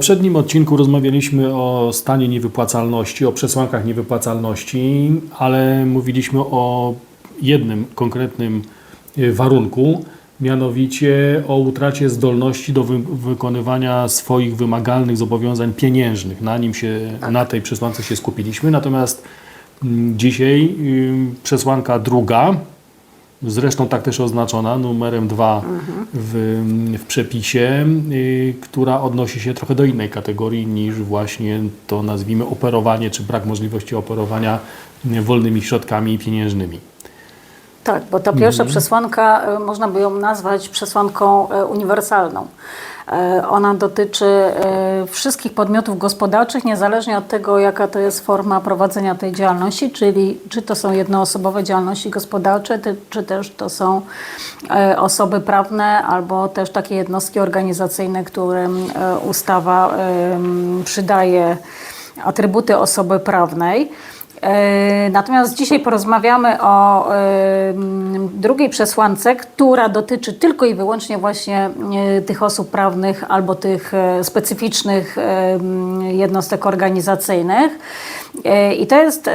poprzednim odcinku rozmawialiśmy o stanie niewypłacalności, o przesłankach niewypłacalności, ale mówiliśmy o jednym konkretnym y, warunku, mianowicie o utracie zdolności do wy wykonywania swoich wymagalnych zobowiązań pieniężnych. Na nim się, na tej przesłance się skupiliśmy. Natomiast mm, dzisiaj y, przesłanka druga, zresztą tak też oznaczona numerem 2 w, w przepisie, y, która odnosi się trochę do innej kategorii niż właśnie to nazwijmy operowanie, czy brak możliwości operowania wolnymi środkami pieniężnymi. Tak, bo ta pierwsza przesłanka, e, można by ją nazwać przesłanką e, uniwersalną. E, Ona dotyczy wszystkich podmiotów gospodarczych, niezależnie od tego, jaka to jest forma prowadzenia tej działalności, czyli czy to są jednoosobowe działalności gospodarcze, czy też to są osoby prawne, albo też takie jednostki organizacyjne, którym ustawa przydaje atrybuty osoby prawnej. E, Natomiast dzisiaj porozmawiamy o e, drugiej przesłance, która dotyczy tylko i wyłącznie właśnie e, tych osób prawnych albo tych specyficznych jednostek organizacyjnych. I to jest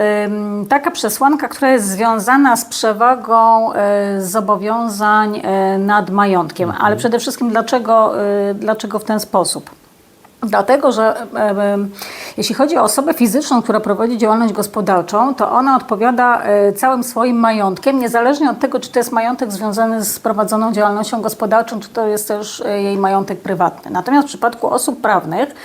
taka przesłanka, która jest związana z przewagą zobowiązań nad majątkiem. Ale przede wszystkim dlaczego, dlaczego w ten sposób? Dlatego, że jeśli chodzi o osobę fizyczną, która prowadzi działalność gospodarczą, to ona odpowiada e, całym swoim majątkiem, niezależnie od tego, czy to jest majątek związany z prowadzoną działalnością gospodarczą, czy to jest też e, jej majątek prywatny. Natomiast w przypadku osób prawnych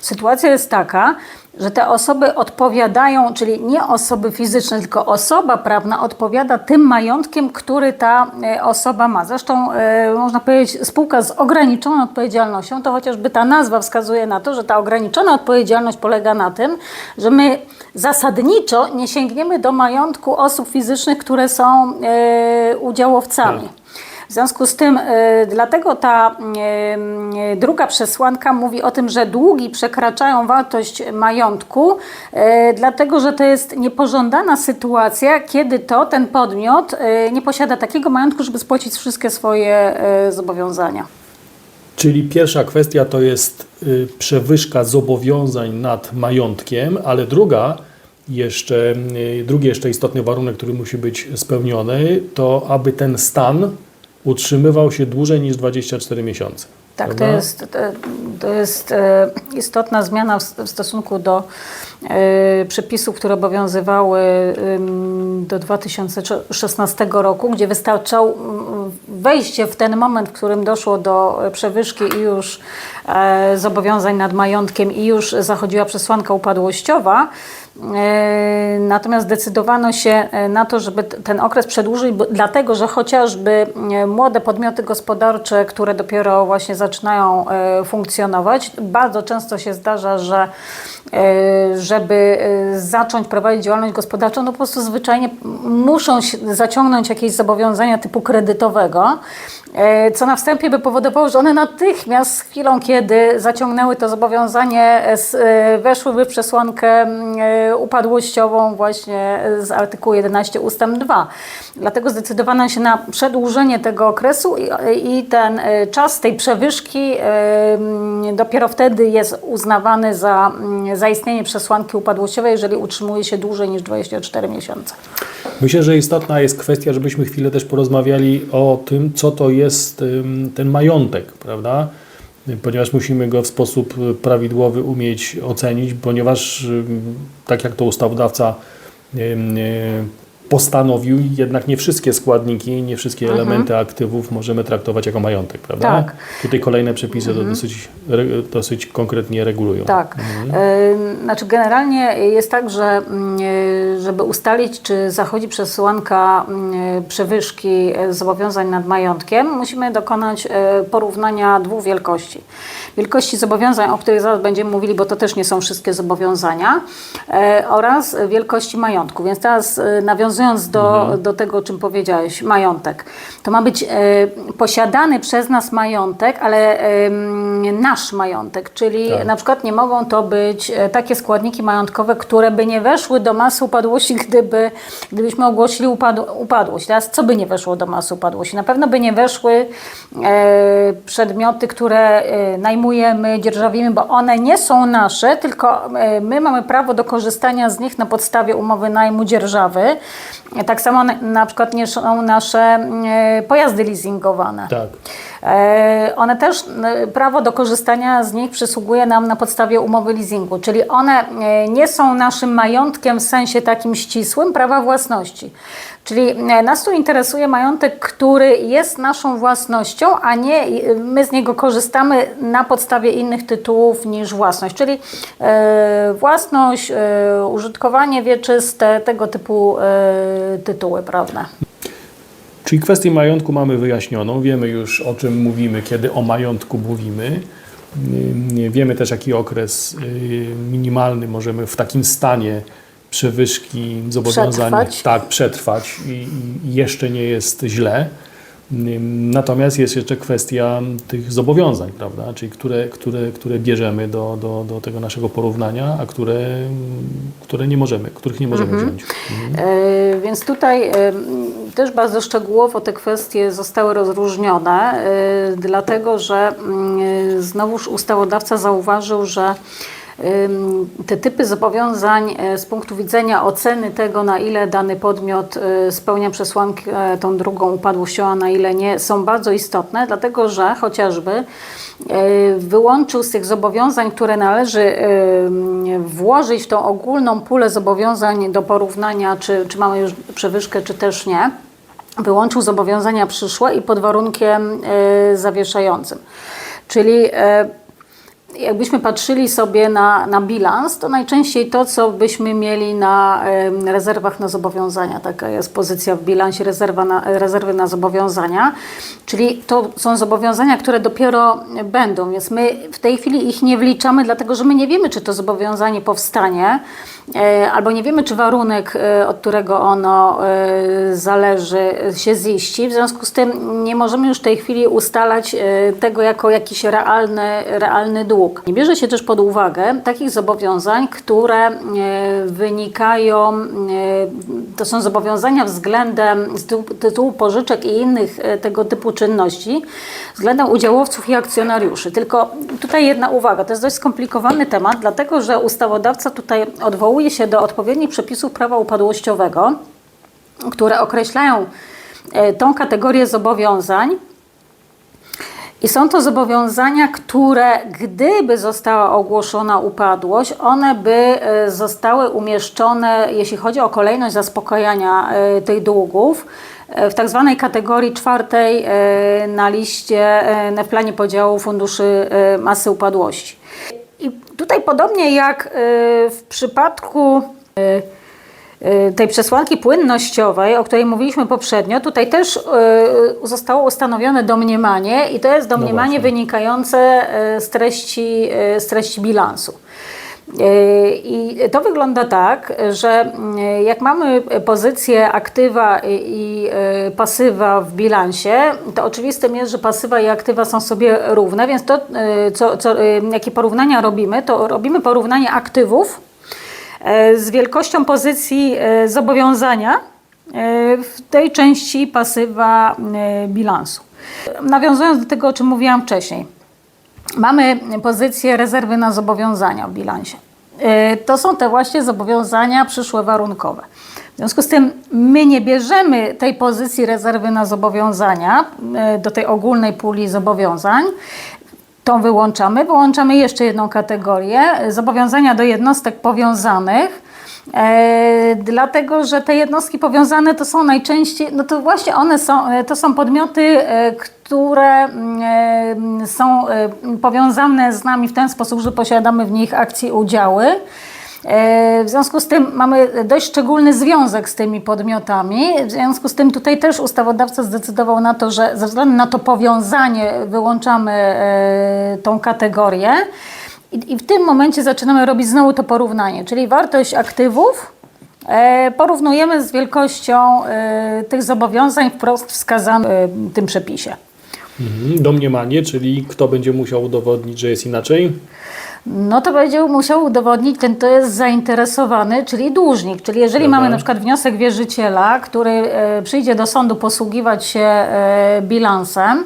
sytuacja jest taka, że te osoby odpowiadają, czyli nie osoby fizyczne, tylko osoba prawna odpowiada tym majątkiem, który ta e, osoba ma. Zresztą e, można powiedzieć spółka z ograniczoną odpowiedzialnością, to chociażby ta nazwa wskazuje na to, że ta ograniczona odpowiedzialność polega na tym, że my zasadniczo nie sięgniemy do majątku osób fizycznych, które są e, udziałowcami. W związku z tym, y, dlatego ta y, y, druga przesłanka mówi o tym, że długi przekraczają wartość majątku, dlatego że to jest niepożądana sytuacja, kiedy to ten podmiot nie posiada takiego majątku, żeby spłacić wszystkie swoje zobowiązania. Czyli pierwsza kwestia to jest y, przewyżka zobowiązań nad majątkiem, ale druga jeszcze, y, drugi jeszcze istotny warunek, który musi być spełniony, to aby ten stan utrzymywał się dłużej niż 24 miesiące. Tak, to jest, to, jest e, istotna zmiana w, stosunku do e, przepisów, które obowiązywały do 2016 roku, gdzie wystarczał wejście w ten moment, w którym doszło do przewyżki i już e, zobowiązań nad majątkiem i już zachodziła przesłanka upadłościowa. E, Natomiast zdecydowano się e, na to, żeby ten okres przedłużyć, dlatego że chociażby e, młode podmioty gospodarcze, które dopiero właśnie zaczynają funkcjonować, bardzo często się zdarza, że żeby zacząć prowadzić działalność gospodarczą, no po prostu zwyczajnie muszą zaciągnąć jakieś zobowiązania typu kredytowego, co na wstępie by powodowało, że one natychmiast z chwilą, kiedy zaciągnęły to zobowiązanie, weszłyby w przesłankę upadłościową właśnie z artykułu 11 ustęp 2. Dlatego zdecydowano się na przedłużenie tego okresu i, ten e, czas tej przewyżki e, dopiero wtedy jest uznawany za mm, zaistnienie przesłanki upadłościowej, jeżeli utrzymuje się dłużej niż 24 miesiące. Myślę, że istotna jest kwestia, żebyśmy chwilę też porozmawiali o tym, co to jest ten majątek, prawda? Ponieważ musimy go w sposób y, prawidłowy umieć ocenić, ponieważ ym, tak jak to ustawodawca y, postanowił, jednak nie wszystkie składniki, nie wszystkie elementy aktywów możemy traktować jako majątek, prawda? Tak. Tutaj kolejne przepisy to dosyć, dosyć konkretnie regulują. Tak. Y, Znaczy generalnie jest tak, że mm, y, żeby ustalić, czy zachodzi przesłanka mm, przewyżki y, zobowiązań nad majątkiem, musimy dokonać y, porównania dwóch wielkości. Wielkości zobowiązań, o których zaraz będziemy mówili, bo to też nie są wszystkie zobowiązania, y, oraz wielkości majątku. Więc teraz y, nawiązując nawiązując do, do tego, o czym powiedziałeś, majątek. To ma być e, posiadany przez nas majątek, ale nasz majątek, czyli Tak. na przykład nie mogą to być e, takie składniki majątkowe, które by nie weszły do masy upadłości, gdyby, gdybyśmy ogłosili upad, upadłość. Teraz co by nie weszło do masy upadłości? Na pewno by nie weszły e, przedmioty, które najmujemy, dzierżawimy, bo one nie są nasze, tylko my mamy prawo do korzystania z nich na podstawie umowy najmu dzierżawy. Tak samo na, przykład nie są nasze e, pojazdy leasingowane. Tak. E, One też e, prawo do korzystania z nich przysługuje nam na podstawie umowy leasingu, czyli one e, nie są naszym majątkiem w sensie takim ścisłym prawa własności. Czyli nas tu interesuje majątek, który jest naszą własnością, a nie my z niego korzystamy na podstawie innych tytułów niż własność, czyli własność, użytkowanie wieczyste, tego typu tytuły prawne. Czyli kwestię majątku mamy wyjaśnioną, wiemy już o czym mówimy, kiedy o majątku mówimy. Wiemy też, jaki okres yy, minimalny możemy w takim stanie przewyżki zobowiązań Przetrwać. tak przetrwać i, i jeszcze nie jest źle. Natomiast jest jeszcze kwestia tych zobowiązań, prawda? Czyli które, które, które bierzemy do, do, do tego naszego porównania, a które, które nie możemy, których nie możemy wziąć. E, Więc tutaj e, też bardzo szczegółowo te kwestie zostały rozróżnione, e, dlatego że mm, e, znowuż ustawodawca zauważył, że te typy zobowiązań e, z punktu widzenia oceny tego, na ile dany podmiot e, spełnia przesłankę tą drugą upadłością, a na ile nie, są bardzo istotne, dlatego że chociażby e, wyłączył z tych zobowiązań, które należy e, włożyć w tą ogólną pulę zobowiązań do porównania, czy, czy mamy już przewyżkę, czy też nie, wyłączył zobowiązania przyszłe i pod warunkiem e, zawieszającym. Czyli e, jakbyśmy patrzyli sobie na, na bilans, to najczęściej to, co byśmy mieli na em, rezerwach na zobowiązania, taka jest pozycja w bilansie rezerwa na, rezerwy na zobowiązania, czyli to są zobowiązania, które dopiero będą, więc my w tej chwili ich nie wliczamy, dlatego że my nie wiemy, czy to zobowiązanie powstanie, albo nie wiemy, czy warunek, e, od którego ono e, zależy, się ziści. W związku z tym nie możemy już w tej chwili ustalać e, tego jako jakiś realny, realny dług. Nie bierze się też pod uwagę takich zobowiązań, które e, wynikają, e, to są zobowiązania względem z tytułu- pożyczek i innych e, tego typu czynności, względem udziałowców i akcjonariuszy. Tylko tutaj jedna uwaga, to jest dość skomplikowany temat, dlatego że ustawodawca tutaj odwołuje się do odpowiednich przepisów prawa upadłościowego, które określają e, tą kategorię zobowiązań. I są to zobowiązania, które gdyby została ogłoszona upadłość, one by e, zostały umieszczone, jeśli chodzi o kolejność zaspokajania e, tych długów, w tak zwanej kategorii czwartej na liście, w planie podziału funduszy masy upadłości. I tutaj podobnie jak e, w przypadku e, y, tej przesłanki płynnościowej, o której mówiliśmy poprzednio, tutaj też y, zostało ustanowione domniemanie i to jest domniemanie właśnie. wynikające y, z treści, y, z treści bilansu. I to wygląda tak, że y, jak mamy pozycję aktywa i, y, pasywa w bilansie, to oczywistym jest, że pasywa i aktywa są sobie równe, więc to, y, co, co, jakie porównania robimy, to robimy porównanie aktywów e, z wielkością pozycji e, zobowiązania e, w tej części pasywa e, bilansu. Nawiązując do tego, o czym mówiłam wcześniej, mamy pozycję rezerwy na zobowiązania w bilansie. E, To są te właśnie zobowiązania przyszłe warunkowe. W związku z tym my nie bierzemy tej pozycji rezerwy na zobowiązania e, do tej ogólnej puli zobowiązań, tą wyłączamy. Wyłączamy jeszcze jedną kategorię, zobowiązania do jednostek powiązanych. E, dlatego, że te jednostki powiązane to są najczęściej, no to właśnie one są, e, to są podmioty, e, które mm, e, są powiązane z nami w ten sposób, że posiadamy w nich akcje udziały. W związku z tym mamy dość szczególny związek z tymi podmiotami. W związku z tym tutaj też ustawodawca zdecydował na to, że ze względu na to powiązanie wyłączamy tą kategorię. I, I w tym momencie zaczynamy robić znowu to porównanie, czyli wartość aktywów e, porównujemy z wielkością e, tych zobowiązań wprost wskazanych e, w tym przepisie. Mhm. Domniemanie, czyli kto będzie musiał udowodnić, że jest inaczej? No to będzie musiał udowodnić ten, to jest zainteresowany, czyli dłużnik. Czyli jeżeli Dobra. mamy na przykład wniosek wierzyciela, który przyjdzie do sądu posługiwać się bilansem,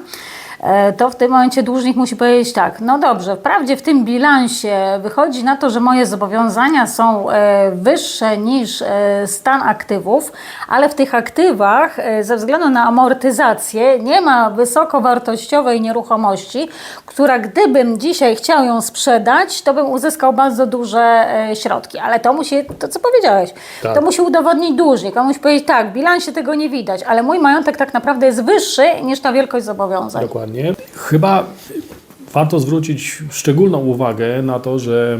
to w tym momencie dłużnik musi powiedzieć tak, no dobrze, wprawdzie w tym bilansie wychodzi na to, że moje zobowiązania są e, wyższe niż e, stan aktywów, ale w tych aktywach e, ze względu na amortyzację nie ma wysokowartościowej nieruchomości, która gdybym dzisiaj chciał ją sprzedać, to bym uzyskał bardzo duże e, środki. Ale to musi, to co powiedziałeś, Tak. to musi udowodnić dłużnik. On musi powiedzieć tak, w bilansie tego nie widać, ale mój majątek tak naprawdę jest wyższy niż ta wielkość zobowiązań. Dokładnie. Chyba warto zwrócić szczególną uwagę na to, że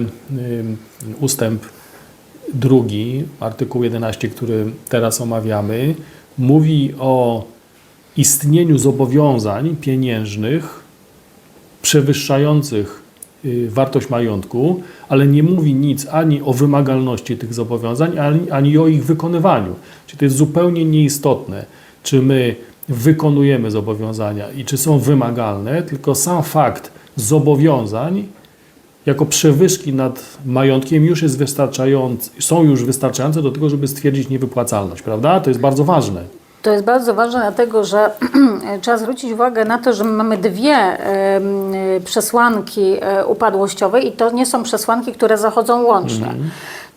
ustęp drugi, artykuł 11, który teraz omawiamy, mówi o istnieniu zobowiązań pieniężnych przewyższających y, wartość majątku, ale nie mówi nic ani o wymagalności tych zobowiązań, ani, ani o ich wykonywaniu. Czyli to jest zupełnie nieistotne, czy my wykonujemy zobowiązania i czy są wymagalne, tylko sam fakt zobowiązań jako przewyżki nad majątkiem już jest wystarczający, są już wystarczające do tego, żeby stwierdzić niewypłacalność, prawda? To jest bardzo ważne. To jest bardzo ważne, dlatego że trzeba zwrócić uwagę na to, że my mamy dwie em, przesłanki e, upadłościowe i to nie są przesłanki, które zachodzą łącznie.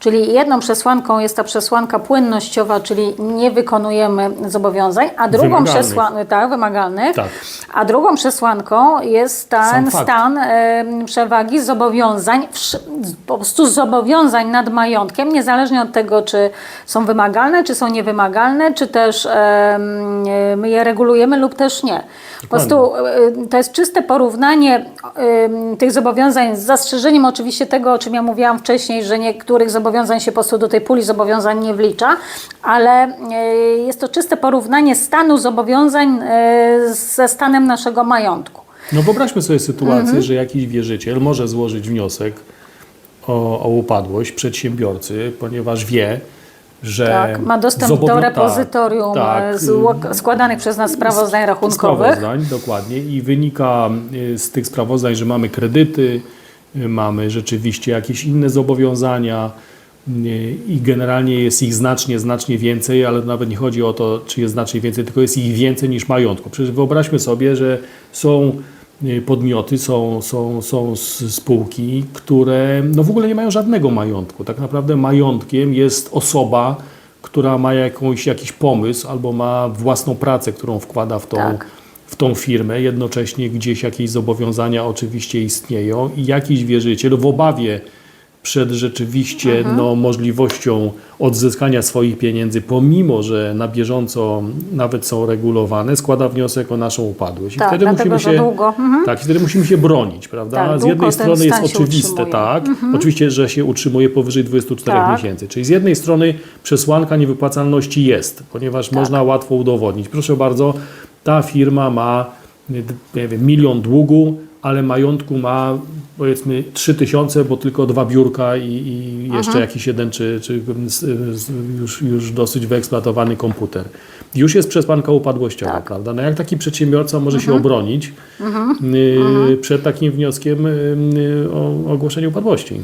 Czyli jedną przesłanką jest ta przesłanka płynnościowa, czyli nie wykonujemy zobowiązań, a drugą przesłankę, tak, wymagalnych, Tak. a drugą przesłanką jest ten stan przewagi zobowiązań, wsz- po prostu zobowiązań nad majątkiem, niezależnie od tego, czy są wymagalne, czy są niewymagalne, czy też e, my je regulujemy lub też nie. Po prostu e, to jest czyste porównanie em, tych zobowiązań z zastrzeżeniem oczywiście tego, o czym ja mówiłam wcześniej, że niektórych zobowiązań się po prostu do tej puli zobowiązań nie wlicza, ale e, jest to czyste porównanie stanu zobowiązań ze stanem naszego majątku. No wyobraźmy sobie sytuację, Mhm. że jakiś wierzyciel może złożyć wniosek o, o upadłość przedsiębiorcy, ponieważ wie, że Tak, ma dostęp zobowią- do repozytorium tak, e, tak, zło- składanych przez nas sprawozdań rachunkowych. Sprawozdań, dokładnie. I wynika y, z tych sprawozdań, że mamy kredyty, y, mamy rzeczywiście jakieś inne zobowiązania i generalnie jest ich znacznie, znacznie więcej, ale nawet nie chodzi o to, czy jest znacznie więcej, tylko jest ich więcej niż majątku. Przecież wyobraźmy sobie, że są podmioty, są, są, są spółki, które no w ogóle nie mają żadnego majątku. Tak naprawdę majątkiem jest osoba, która ma jakąś, jakiś pomysł albo ma własną pracę, którą wkłada w tą, Tak. w tą firmę. Jednocześnie gdzieś jakieś zobowiązania oczywiście istnieją i jakiś wierzyciel w obawie przed rzeczywiście no, możliwością odzyskania swoich pieniędzy, pomimo że na bieżąco nawet są regulowane, składa wniosek o naszą upadłość. I Tak, wtedy musimy się, długo. Mhm. tak, wtedy musimy się bronić, prawda? Tak, z jednej strony jest oczywiste, utrzymuje. Mhm. tak, oczywiście, że się utrzymuje powyżej 24 Tak. miesięcy. Czyli z jednej strony przesłanka niewypłacalności jest, ponieważ Tak. można łatwo udowodnić. Proszę bardzo, ta firma ma nie wiem, milion długu, ale majątku ma powiedzmy 3000, bo tylko dwa biurka i, i jeszcze Mhm. jakiś jeden, czy, czy już, już dosyć wyeksploatowany komputer. Już jest przesłanka upadłościowa, Tak. Mhm. prawda? No jak taki przedsiębiorca może się obronić y, przed takim wnioskiem y, o ogłoszenie upadłości?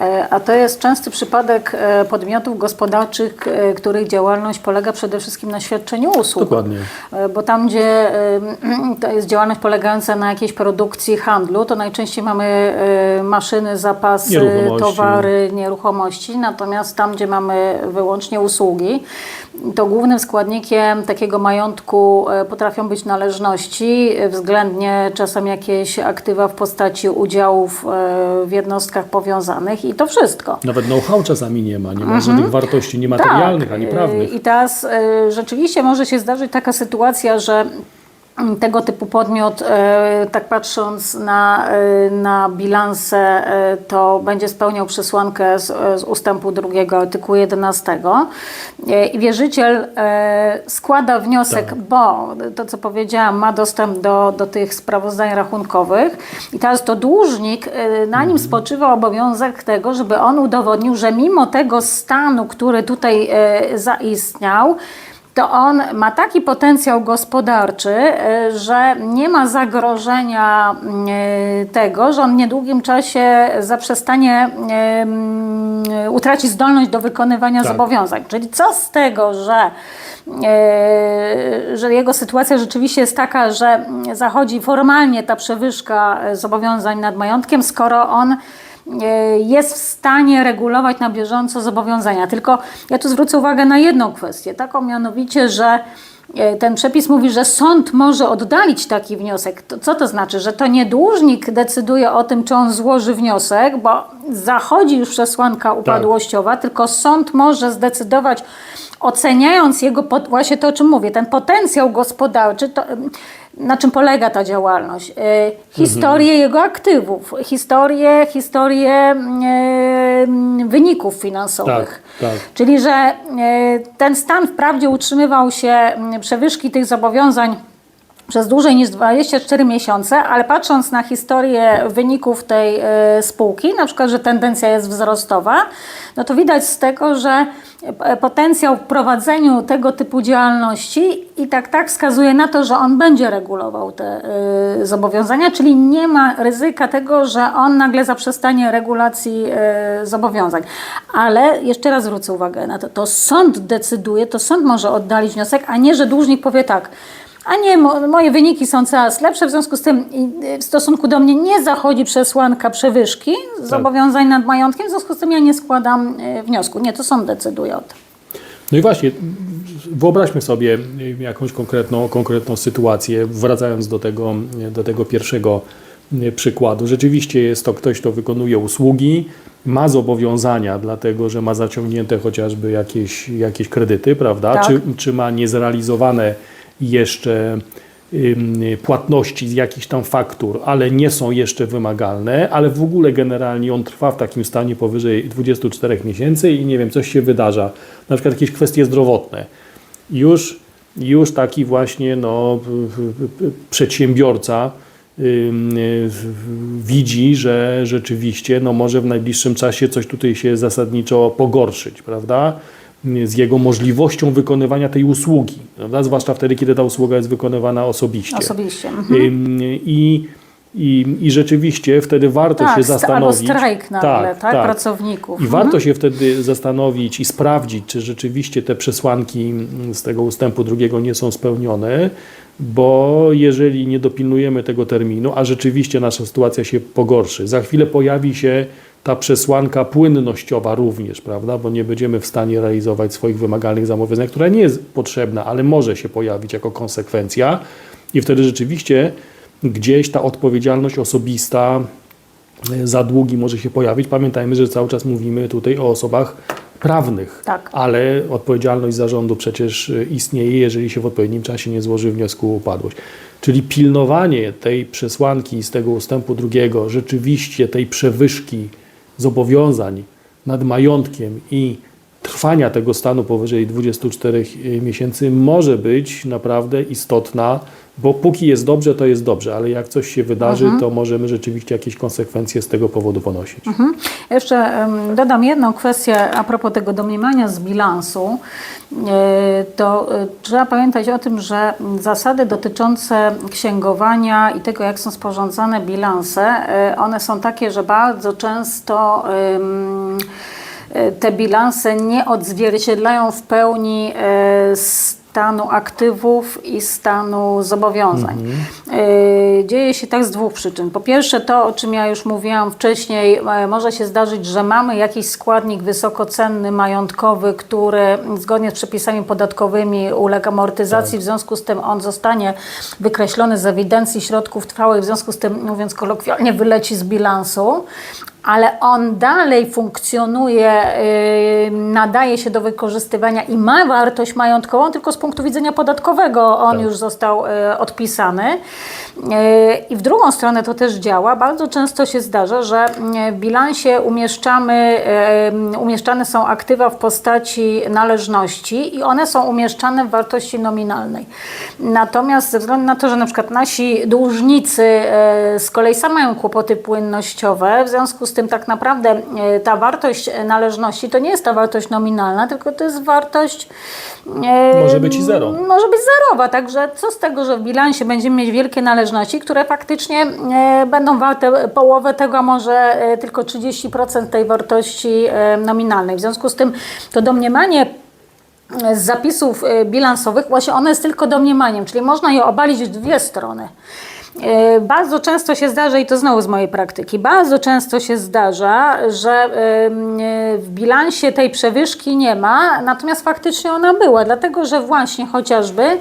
E, A to jest częsty przypadek e, podmiotów gospodarczych, e, których działalność polega przede wszystkim na świadczeniu usług. Dokładnie. Bo tam, gdzie to jest działalność polegająca na jakiejś produkcji handlu, to najczęściej mamy maszyny, zapasy, Nieruchomości. towary, nieruchomości. Natomiast tam, gdzie mamy wyłącznie usługi, to głównym składnikiem takiego majątku e, potrafią być należności, e, względnie czasem jakieś aktywa w postaci udziałów e, w jednostkach powiązanych i to wszystko. Nawet know-how czasami nie ma, nie ma żadnych wartości niematerialnych ani Tak, prawnych. y, I teraz rzeczywiście może się zdarzyć taka sytuacja, że tego typu podmiot, e, tak patrząc na, e, na bilanse, e, to będzie spełniał przesłankę z, z ustępu drugiego artykułu 11 E, i wierzyciel składa wniosek, bo to co powiedziałam, ma dostęp do, do tych sprawozdań rachunkowych. I teraz to dłużnik, na nim spoczywa obowiązek tego, żeby on udowodnił, że mimo tego stanu, który tutaj zaistniał, to on ma taki potencjał gospodarczy, e, że nie ma zagrożenia e, tego, że on w niedługim czasie zaprzestanie, e, mm, utraci zdolność do wykonywania Tak. zobowiązań. Czyli co z tego, że, że jego sytuacja rzeczywiście jest taka, że zachodzi formalnie ta przewyżka zobowiązań nad majątkiem, skoro on jest w stanie regulować na bieżąco zobowiązania. Tylko ja tu zwrócę uwagę na jedną kwestię, taką mianowicie, że e, ten przepis mówi, że sąd może oddalić taki wniosek. To, co to znaczy? Że to nie dłużnik decyduje o tym, czy on złoży wniosek, bo zachodzi już przesłanka upadłościowa, tylko sąd może zdecydować, oceniając jego, właśnie to o czym mówię, ten potencjał gospodarczy, to, na czym polega ta działalność? Y, historię jego aktywów, historię, historię y, wyników finansowych. Tak, tak. Czyli, że y, ten stan wprawdzie utrzymywał się y, przewyżki tych zobowiązań przez dłużej niż 24 miesiące, ale patrząc na historię wyników tej y, spółki, na przykład, że tendencja jest wzrostowa, no to widać z tego, że y, potencjał w prowadzeniu tego typu działalności i tak tak wskazuje na to, że on będzie regulował te y, zobowiązania, czyli nie ma ryzyka tego, że on nagle zaprzestanie regulacji zobowiązań. Ale jeszcze raz zwrócę uwagę na to, to sąd decyduje, to sąd może oddalić wniosek, a nie, że dłużnik powie tak, a nie, mo, moje wyniki są coraz lepsze, w związku z tym y, w stosunku do mnie nie zachodzi przesłanka przewyżki zobowiązań nad majątkiem, w związku z tym ja nie składam y, wniosku. Nie, to sąd decyduje o tym. No i właśnie, wyobraźmy sobie jakąś konkretną, konkretną sytuację, wracając do tego, do tego pierwszego przykładu. Rzeczywiście jest to ktoś, kto wykonuje usługi, ma zobowiązania, dlatego że ma zaciągnięte chociażby jakieś, jakieś kredyty, prawda? Tak. Czy, czy ma niezrealizowane jeszcze płatności z jakichś tam faktur, ale nie są jeszcze wymagalne, ale w ogóle generalnie on trwa w takim stanie powyżej 24 miesięcy i nie wiem, coś się wydarza, na przykład jakieś kwestie zdrowotne. Już, już taki właśnie no, przedsiębiorca widzi, że rzeczywiście no, może w najbliższym czasie coś tutaj się zasadniczo pogorszyć, prawda? Z jego możliwością wykonywania tej usługi, prawda? zwłaszcza wtedy, kiedy ta usługa jest wykonywana osobiście. Osobiście. Mhm. I, i, I rzeczywiście wtedy warto Tak, się sta- albo zastanowić. strajk nagle, tak, pracowników. I Mhm. warto się wtedy zastanowić i sprawdzić, czy rzeczywiście te przesłanki mm, z tego ustępu drugiego nie są spełnione, bo jeżeli nie dopilnujemy tego terminu, a rzeczywiście nasza sytuacja się pogorszy, za chwilę pojawi się ta przesłanka płynnościowa również, prawda? Bo nie będziemy w stanie realizować swoich wymagalnych zobowiązań, która nie jest potrzebna, ale może się pojawić jako konsekwencja i wtedy rzeczywiście gdzieś ta odpowiedzialność osobista e, za długi może się pojawić. Pamiętajmy, że cały czas mówimy tutaj o osobach prawnych, Tak. ale odpowiedzialność zarządu przecież e, istnieje, jeżeli się w odpowiednim czasie nie złoży wniosku o upadłość. Czyli pilnowanie tej przesłanki z tego ustępu drugiego, rzeczywiście tej przewyżki zobowiązań nad majątkiem i trwania tego stanu powyżej 24 miesięcy może być naprawdę istotna, bo póki jest dobrze, to jest dobrze, ale jak coś się wydarzy, to możemy rzeczywiście jakieś konsekwencje z tego powodu ponosić. Jeszcze em, dodam jedną kwestię a propos tego domniemania z bilansu. E, To e, trzeba pamiętać o tym, że zasady dotyczące księgowania i tego, jak są sporządzane bilanse, e, one są takie, że bardzo często e, te bilanse nie odzwierciedlają w pełni e, stanu aktywów i stanu zobowiązań. E, Dzieje się tak z dwóch przyczyn. Po pierwsze to, o czym ja już mówiłam wcześniej, e, może się zdarzyć, że mamy jakiś składnik wysokocenny, majątkowy, który zgodnie z przepisami podatkowymi ulega amortyzacji, w związku z tym on zostanie wykreślony z ewidencji środków trwałych, w związku z tym, mówiąc kolokwialnie, wyleci z bilansu ale on dalej funkcjonuje, yy, nadaje się do wykorzystywania i ma wartość majątkową, tylko z punktu widzenia podatkowego on Tak. już został e, odpisany. E, I w drugą stronę to też działa. Bardzo często się zdarza, że mm, w bilansie umieszczamy, e, umieszczane są aktywa w postaci należności i one są umieszczane w wartości nominalnej. Natomiast ze względu na to, że na przykład nasi dłużnicy z kolei sami mają kłopoty płynnościowe, w związku z tym tak naprawdę ta wartość należności to nie jest ta wartość nominalna, tylko to jest wartość Może być i zero. może być zerowa, także co z tego, że w bilansie będziemy mieć wielkie należności, które faktycznie e, będą warte połowę tego, a może e, tylko 30% tej wartości e, nominalnej. W związku z tym to domniemanie z zapisów bilansowych, właśnie one jest tylko domniemaniem, czyli można je obalić w dwie strony. E, Bardzo często się zdarza, i to znowu z mojej praktyki, bardzo często się zdarza, że e, w bilansie tej przewyżki nie ma, natomiast faktycznie ona była, dlatego że właśnie chociażby e,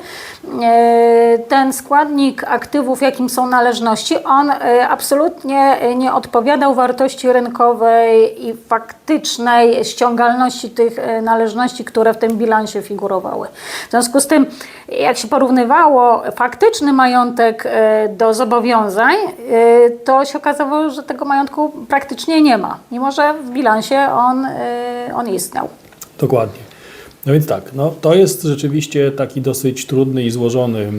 ten składnik aktywów, jakim są należności, on absolutnie nie odpowiadał wartości rynkowej i faktycznej ściągalności tych należności, które w tym bilansie figurowały. W związku z tym, jak się porównywało faktyczny majątek e, do zobowiązań, e, to się okazało, że tego majątku praktycznie nie ma, mimo że w bilansie on, e, on istniał. Dokładnie. No więc tak, no, to jest rzeczywiście taki dosyć trudny i złożony,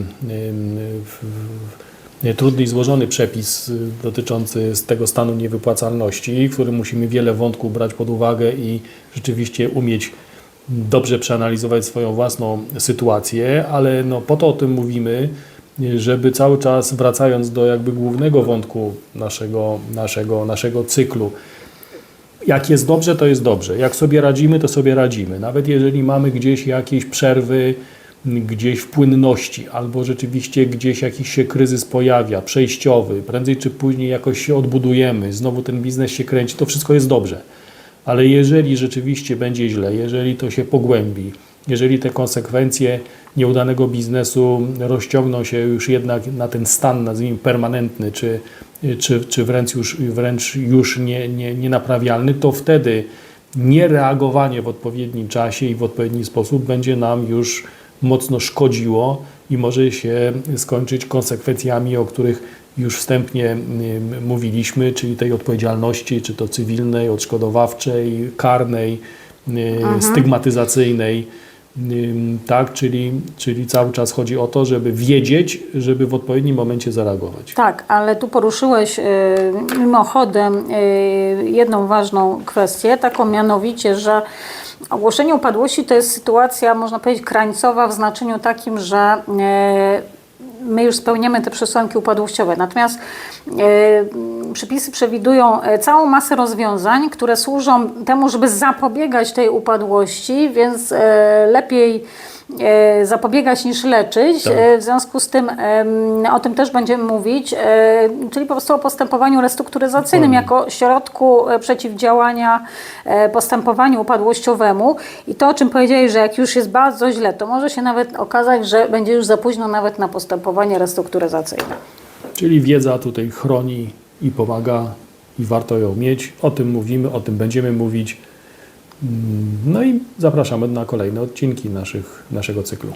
trudny i złożony przepis y, dotyczący tego stanu niewypłacalności, w którym musimy wiele wątków brać pod uwagę i rzeczywiście umieć dobrze przeanalizować swoją własną sytuację, ale no, po to o tym mówimy, żeby cały czas wracając do jakby głównego wątku naszego, naszego, naszego cyklu, jak jest dobrze, to jest dobrze. Jak sobie radzimy, to sobie radzimy. Nawet jeżeli mamy gdzieś jakieś przerwy, gdzieś w płynności, albo rzeczywiście gdzieś jakiś się kryzys pojawia, przejściowy, prędzej czy później jakoś się odbudujemy, znowu ten biznes się kręci, to wszystko jest dobrze. Ale jeżeli rzeczywiście będzie źle, jeżeli to się pogłębi, jeżeli te konsekwencje nieudanego biznesu rozciągną się już jednak na ten stan, nazwijmy permanentny, czy, czy, czy wręcz już, wręcz już nie, nie, nienaprawialny, to wtedy niereagowanie w odpowiednim czasie i w odpowiedni sposób będzie nam już mocno szkodziło i może się skończyć konsekwencjami, o których już wstępnie ym, mówiliśmy, czyli tej odpowiedzialności, czy to cywilnej, odszkodowawczej, karnej, y, stygmatyzacyjnej. Tak, czyli, czyli cały czas chodzi o to, żeby wiedzieć, żeby w odpowiednim momencie zareagować. Tak, ale tu poruszyłeś y, mimochodem y, jedną ważną kwestię, taką mianowicie, że ogłoszenie upadłości to jest sytuacja, można powiedzieć, krańcowa w znaczeniu takim, że y, my już spełniamy te przesłanki upadłościowe. Natomiast e, przepisy przewidują e, całą masę rozwiązań, które służą temu, żeby zapobiegać tej upadłości, więc e, lepiej zapobiegać niż leczyć. Tak. W związku z tym o tym też będziemy mówić, czyli po prostu o postępowaniu restrukturyzacyjnym jako środku przeciwdziałania postępowaniu upadłościowemu. I to, o czym powiedziałeś, że jak już jest bardzo źle, to może się nawet okazać, że będzie już za późno nawet na postępowanie restrukturyzacyjne. Czyli wiedza tutaj chroni i pomaga i warto ją mieć. O tym mówimy, o tym będziemy mówić. Mm, No i zapraszamy na kolejne odcinki naszych, naszego cyklu.